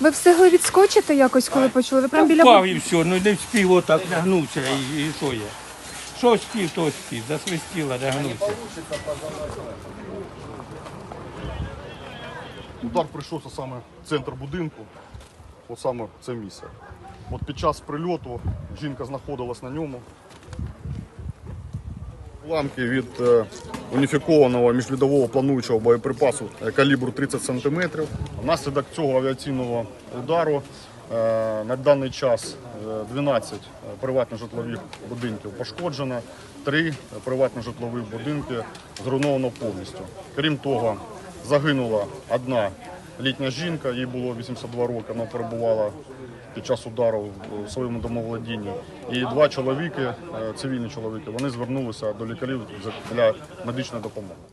Ви встигли відскочити якось, коли почули? Ви прям біля Впав і все, ну не вспів отак нагнувся і, і то є. Що спів, то спів, засвистіло, нагнувся. Удар прийшовся саме в центр будинку, от саме в це місце. От під час прильоту жінка знаходилась на ньому. Уламки від е, уніфікованого міжлідового плануючого боєприпасу е, калібру 30 см. Внаслідок цього авіаційного удару е, на даний час е, 12 приватних житлових будинків пошкоджено, 3 приватні житлові будинки зруйновано повністю. Крім того, загинула одна літня жінка, їй було 82 роки, вона перебувала під час удару в своєму домовладінні. І два чоловіки, е, цивільні чоловіки, вони звернулися до лікарів для медичної допомоги.